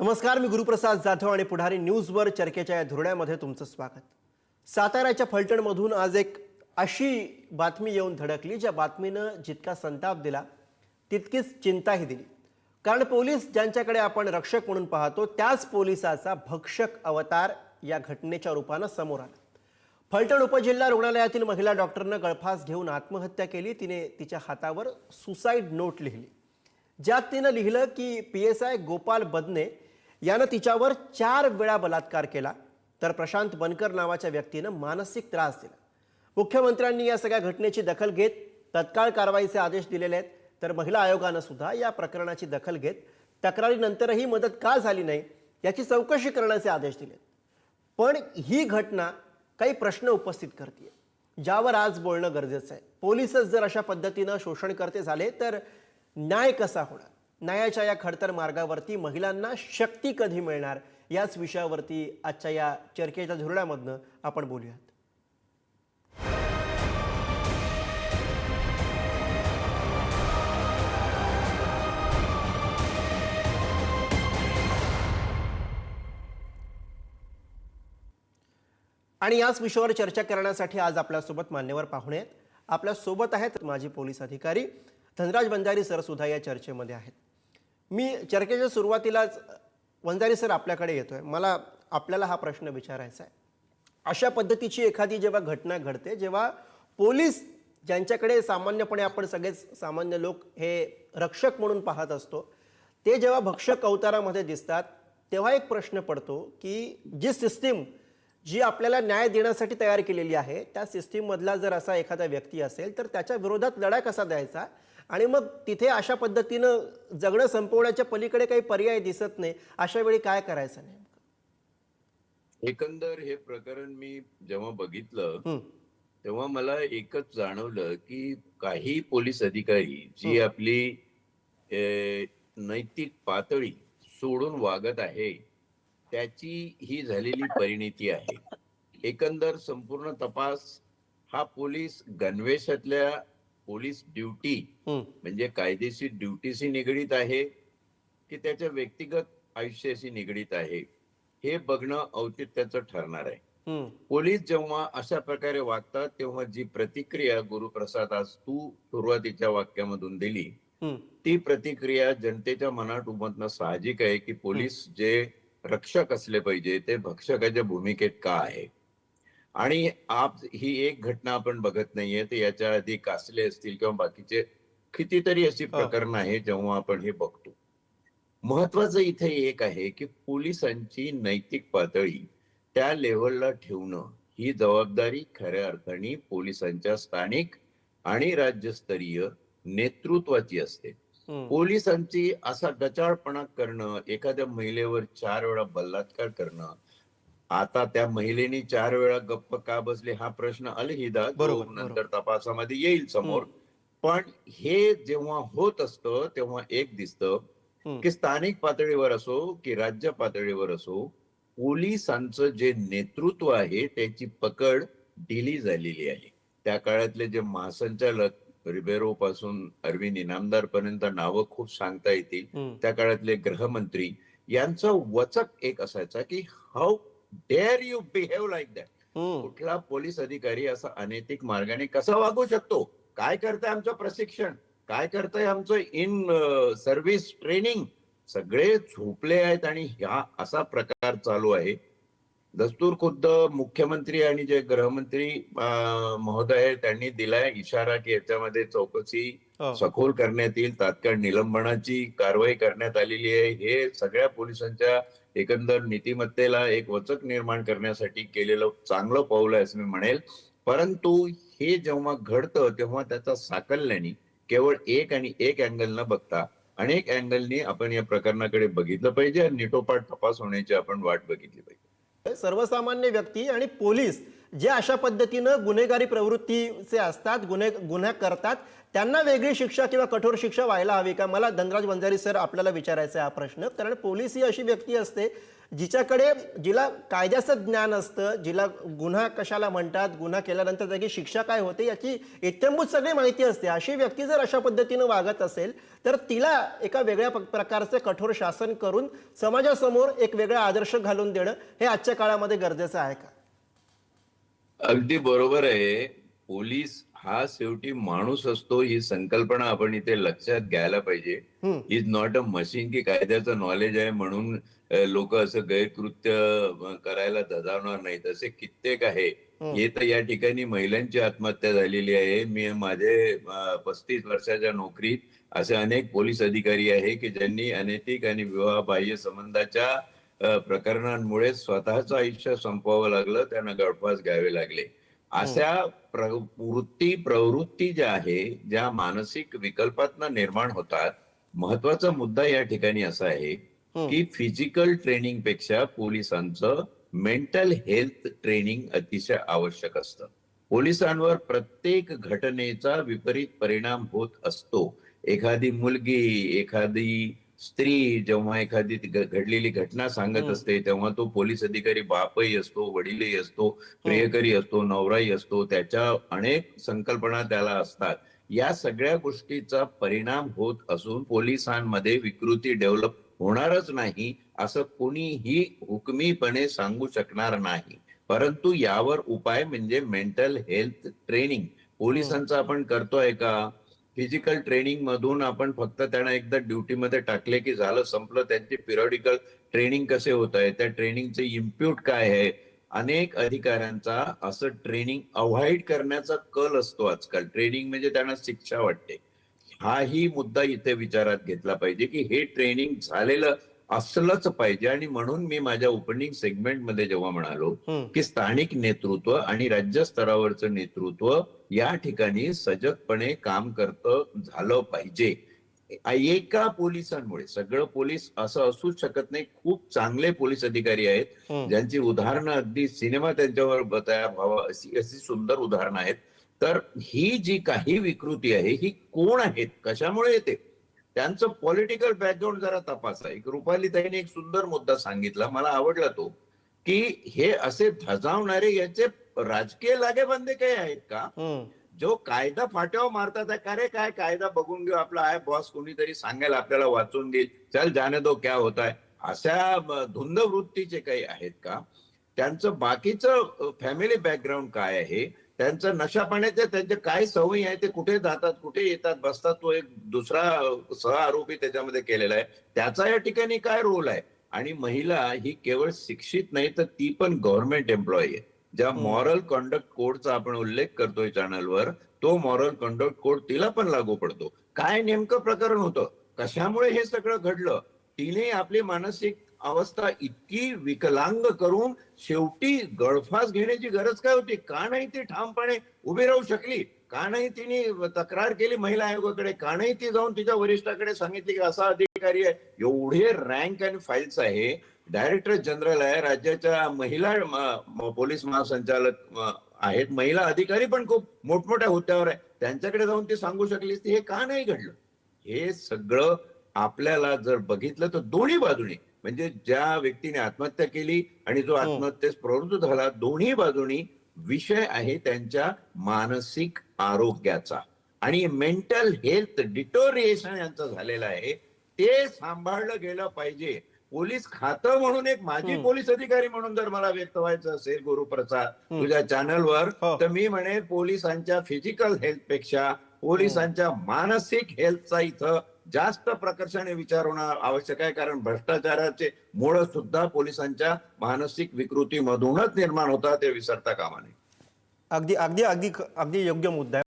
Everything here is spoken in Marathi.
नमस्कार मी गुरुप्रसाद जाधव आणि पुढारी न्यूजवर चर्चेच्या या धुरण्यामध्ये तुमचं स्वागत. साताऱ्याच्या फलटणमधून आज एक अशी बातमी येऊन धडकली ज्या बातमीनं जितका संताप दिला तितकीच चिंताही दिली. कारण पोलीस ज्यांच्याकडे आपण रक्षक म्हणून पाहतो त्याच पोलिसाचा भक्षक अवतार या घटनेच्या रूपानं समोर आला. फलटण उपजिल्हा रुग्णालयातील महिला डॉक्टरनं गळफास घेऊन आत्महत्या केली तिने तिच्या हातावर सुसाईड नोट लिहिली. ज्यात तिनं लिहिलं की P S I Gopal Badne यानं तिच्यावर चार वेळा बलात्कार केला तर प्रशांत बनकर नावाच्या व्यक्तीनं मानसिक त्रास दिला. मुख्यमंत्र्यांनी या सगळ्या घटनेची दखल घेत तत्काळ कारवाईचे आदेश दिलेले आहेत तर महिला आयोगानं सुद्धा या प्रकरणाची दखल घेत तक्रारीनंतरही मदत का झाली नाही याची चौकशी करण्याचे आदेश दिलेत. पण ही घटना काही प्रश्न उपस्थित करते ज्यावर आज बोलणं गरजेचं आहे. पोलीसच जर अशा पद्धतीनं शोषणकर्ते झाले तर न्याय कसा होणार? न्यायाच्या या खडतर मार्गावरती महिलांना शक्ती कधी मिळणार? याच विषयावरती आजच्या या चर्चेच्या धोरणामधनं आपण बोलूयात. आणि याच विषयावर चर्चा करण्यासाठी आज आपल्यासोबत मान्यवर पाहुणे आहेत. आपल्यासोबत आहेत माजी पोलीस अधिकारी धनराज बंजारी सर सुद्धा या चर्चेमध्ये आहेत. मी चर्चेच्या सुरुवातीलाच वंजारी सर आपल्याकडे येतो आहे मला आपल्याला हा प्रश्न विचारायचा आहे. अशा पद्धतीची एखादी जेव्हा घटना घडते जेव्हा पोलीस ज्यांच्याकडे सामान्यपणे आपण सगळेच सामान्य लोक हे रक्षक म्हणून पाहत असतो ते जेव्हा भक्षक अवतारामध्ये दिसतात तेव्हा एक प्रश्न पडतो की जी सिस्टीम जी आपल्याला न्याय देण्यासाठी तयार केलेली आहे त्या सिस्टीममधला जर असा एखादा व्यक्ती असेल तर त्याच्या विरोधात लढा कसा द्यायचा? आणि मग तिथे अशा पद्धतीनं जगणं संपवण्याच्या पलीकडे काही पर्याय दिसत नाही. अशा वेळी काय करायचं नाही एकंदर हे प्रकरण मी जेव्हा बघितलं तेव्हा मला एकच जाणवलं की काही पोलीस अधिकारी जी आपली नैतिक पातळी सोडून वागत आहे त्याची ही झालेली परिणिती आहे. एकंदर संपूर्ण तपास हा पोलीस गणवेशातल्या पोलीस ड्युटी म्हणजे कायदेशीर ड्युटीशी निगडीत आहे की त्याच्या व्यक्तिगत आयुष्याशी निगडीत आहे हे बघणं औचित्याचं ठरणार आहे. पोलीस जेव्हा अशा प्रकारे वागतात तेव्हा जी प्रतिक्रिया गुरुप्रसाद आज तू सुरुवातीच्या वाक्यामधून दिली ती प्रतिक्रिया जनतेच्या मनात उमटणं साहजिक आहे की पोलीस जे रक्षक असले पाहिजे ते भक्षकाच्या भूमिकेत का आहे? आणि आप ही एक घटना आपण बघत नाहीये तर याच्या आधी कासले असतील किंवा बाकीचे कितीतरी अशी प्रकरण आहे जेव्हा आपण हे बघतो. महत्वाचं इथे एक आहे की पोलिसांची नैतिक पातळी त्या लेवलला ठेवणं ही जबाबदारी खऱ्या अर्थाने पोलिसांच्या स्थानिक आणि राज्यस्तरीय नेतृत्वाची असते. पोलिसांची असा गचाळपणा करणं एखाद्या महिलेवर चार वेळा बलात्कार करणं आता त्या महिलेने चार वेळा गप्प का बसले हा प्रश्न अलहिदा बरोबर, नंतर तपासामध्ये येईल समोर. पण हे जेव्हा होत असतं तेव्हा एक दिसतं. की स्थानिक पातळीवर असो की राज्य पातळीवर असो पोलिसांचं जे नेतृत्व आहे त्याची पकड ढिली झालेली आहे. त्या काळातले जे महासंचालक रिबेरो पासून अरविंद इनामदार पर्यंत नावं खूप सांगता येतील. त्या काळातले गृहमंत्री यांचा वचक एक असायचा की how dare you behave like that. कुठला पोलीस अधिकारी असा अनैतिक मार्गाने कसा वागू शकतो? काय करतंय आमचं प्रशिक्षण? काय करतंय आमचं इन सर्व्हिस ट्रेनिंग सगळे झोपले आहेत आणि ह्या असा प्रकार चालू आहे. दस्तूर खुद्द मुख्यमंत्री आणि जे गृहमंत्री महोदय त्यांनी दिलाय इशारा की याच्यामध्ये चौकशी हो. सखोल करण्यात येईल. तात्काळ निलंबनाची कारवाई करण्यात आलेली आहे. हे सगळ्या पोलिसांच्या एकंदर नीतिमत्तेला एक वचक निर्माण करण्यासाठी केलेलं चांगलं पाऊल आहे असं मी म्हणेल. परंतु हे जेव्हा घडतं तेव्हा त्याचा साकल्याने केवळ एक आणि एक अँगल न बघता अनेक अँगलनी आपण या प्रकरणाकडे बघितलं पाहिजे आणि निटोपाट तपास होण्याची आपण वाट बघितली पाहिजे. सर्वसामान्य व्यक्ती आणि पोलीस जे अशा पद्धतीनं गुन्हेगारी प्रवृत्तीचे असतात गुन्हे गुन्हा करतात त्यांना वेगळी शिक्षा किंवा कठोर शिक्षा व्हायला हवी का? मला धनराज वंजारी सर आपल्याला विचारायचा आहे हा प्रश्न. कारण पोलीस ही अशी व्यक्ती असते जिच्याकडे जिला कायद्याचं ज्ञान असतं जिला गुन्हा कशाला म्हणतात गुन्हा केल्यानंतर त्याची शिक्षा काय होते याची इत्यंभूत सगळी माहिती असते. अशी व्यक्ती जर अशा पद्धतीनं वागत असेल तर तिला एका वेगळ्या प्रकारचं प्रकारचे कठोर शासन करून समाजासमोर एक वेगळा आदर्श घालून देणं हे आजच्या काळामध्ये गरजेचं आहे का? अगदी बरोबर आहे. पोलीस हा शेवटी माणूस असतो ही संकल्पना आपण इथे लक्षात घ्यायला पाहिजे. इज नॉट अ मशीन की कायद्याचं नॉलेज आहे म्हणून लोक असं गैरकृत्य करायला धजावणार नाहीत. असे कित्येक आहे. हे. तर या ठिकाणी महिलांची आत्महत्या झालेली आहे. मी माझे पस्तीस वर्षाच्या नोकरीत असे अनेक पोलीस अधिकारी आहे की ज्यांनी अनैतिक आणि विवाहबाह्य संबंधाच्या अ, प्रकरणांमुळे स्वतःचं आयुष्य संपवावं लागलं त्यांना गळफास घ्यावे लागले. अशा प्र- वृत्ती प्रवृत्ती ज्या आहे ज्या मानसिक विकल्पातनं निर्माण होतात महत्त्वाचा मुद्दा या ठिकाणी असा आहे की फिजिकल ट्रेनिंगपेक्षा पोलिसांचं मेंटल हेल्थ ट्रेनिंग अतिशय आवश्यक असतं. पोलिसांवर प्रत्येक घटनेचा विपरीत परिणाम होत असतो. एखादी मुलगी एखादी स्त्री जेव्हा एखादी घडलेली घटना सांगत. असते तेव्हा तो पोलीस अधिकारी बापही असतो वडीलही असतो प्रियकरी असतो नवराही असतो त्याच्या अनेक संकल्पना त्याला असतात. या सगळ्या गोष्टीचा परिणाम होत असून पोलिसांमध्ये विकृती डेव्हलप होणारच नाही असं कोणीही हुकमीपणे सांगू शकणार नाही. परंतु यावर उपाय म्हणजे मेंटल हेल्थ ट्रेनिंग. पोलिसांचं आपण करतोय का? फिजिकल ट्रेनिंग मधून आपण फक्त त्यांना एकदा ड्युटीमध्ये टाकले की झालं संपलं त्यांचे पिरियडिकल ट्रेनिंग कसे होत आहे त्या ट्रेनिंगचे इम्प्युट काय आहे? अनेक अधिकाऱ्यांचा असं ट्रेनिंग अवॉइड करण्याचा कल असतो आजकाल. ट्रेनिंग म्हणजे त्यांना शिक्षा वाटते. हाही मुद्दा इथे विचारात घेतला पाहिजे की हे ट्रेनिंग झालेलं असलंच पाहिजे. आणि म्हणून मी माझ्या ओपनिंग सेगमेंटमध्ये जेव्हा म्हणालो. की स्थानिक नेतृत्व आणि राज्य स्तरावरचं नेतृत्व या ठिकाणी सजगपणे काम करतं झालं पाहिजे. एका पोलिसांमुळे सगळं पोलीस असं असूच शकत नाही खूप चांगले पोलीस अधिकारी आहेत. ज्यांची उदाहरणं अगदी सिनेमा त्यांच्यावर तयार व्हावा अशी अशी सुंदर उदाहरणं आहेत. तर ही जी काही विकृती आहे ही कोण आहेत? कशामुळे येते? त्यांचं पॉलिटिकल बॅकग्राऊंड जरा तपासा. एक रुपाली ताईने एक सुंदर मुद्दा सांगितला. मला आवडला तो की हे असे धजावणारे याचे राजकीय लागेबांधे काही आहेत का. जो कायदा फाट्यावर मारतात आहे, का रे काय कायदा? बघून घेऊ आपला आहे बॉस कोणीतरी सांगेल आपल्याला वाचून देईल. चल जाने दो क्या होत आहे अशा धुंद वृत्तीचे काही आहेत का? त्यांचं बाकीचं फॅमिली बॅकग्राऊंड काय आहे? त्यांचं नशा पाण्याचे त्यांचे काय सवयी आहे ते कुठे जातात कुठे येतात बसतात तो एक दुसरा सह आरोपी त्याच्यामध्ये केलेला आहे. त्याचा या ठिकाणी काय रोल आहे? आणि महिला ही केवळ शिक्षित नाही तर ती पण गव्हर्नमेंट एम्प्लॉई आहे. ज्या. मॉरल कॉन्डक्ट कोडचा आपण उल्लेख करतोय चॅनलवर तो मॉरल कॉन्डक्ट कोड तिला पण लागू पडतो. काय नेमकं प्रकरण होतं? कशामुळे हे सगळं घडलं? तिने आपली मानसिक अवस्था इतकी विकलांग करून शेवटी गळफास घेण्याची गरज काय होती? का नाही ती ठामपणे उभी राहू शकली? का नाही तिने तक्रार केली महिला आयोगाकडे? का नाही ती जाऊन तिच्या वरिष्ठाकडे सांगितली की असा अधिकारी आहे? एवढे रँक आणि फाईल्स आहे. डायरेक्टर जनरल आहे. राज्याच्या महिला पोलीस महासंचालक आहेत. महिला अधिकारी पण खूप मोठमोठ्या हुद्द्यावर आहे. त्यांच्याकडे जाऊन ती सांगू शकली असती हे का नाही घडलं? हे सगळं आपल्याला जर बघितलं तर दोन्ही बाजूने म्हणजे ज्या व्यक्तीने आत्महत्या केली आणि जो हम्म. आत्महत्येस प्रवृत्त झाला दोन्ही बाजूनी विषय आहे त्यांच्या मानसिक आरोग्याचा आणि मेंटल हेल्थ डिटोरिएशन यांचं झालेलं आहे ते सांभाळलं गेलं पाहिजे पोलीस खातं म्हणून एक माजी हम्म. पोलीस अधिकारी म्हणून जर मला व्यक्त व्हायचं असेल गुरुप्रसाद. तुझ्या चॅनलवर हो. तर मी म्हणेन पोलिसांच्या फिजिकल हेल्थपेक्षा पोलिसांच्या मानसिक हेल्थचा इथं जास्त प्रकर्षाने विचार होणं आवश्यक आहे कारण भ्रष्टाचाराचे मूळ सुद्धा पोलिसांच्या मानसिक विकृतीमधूनच निर्माण होतात ते विसरता कामा नये. अगदी अगदी अगदी अगदी योग्य मुद्दा आहे.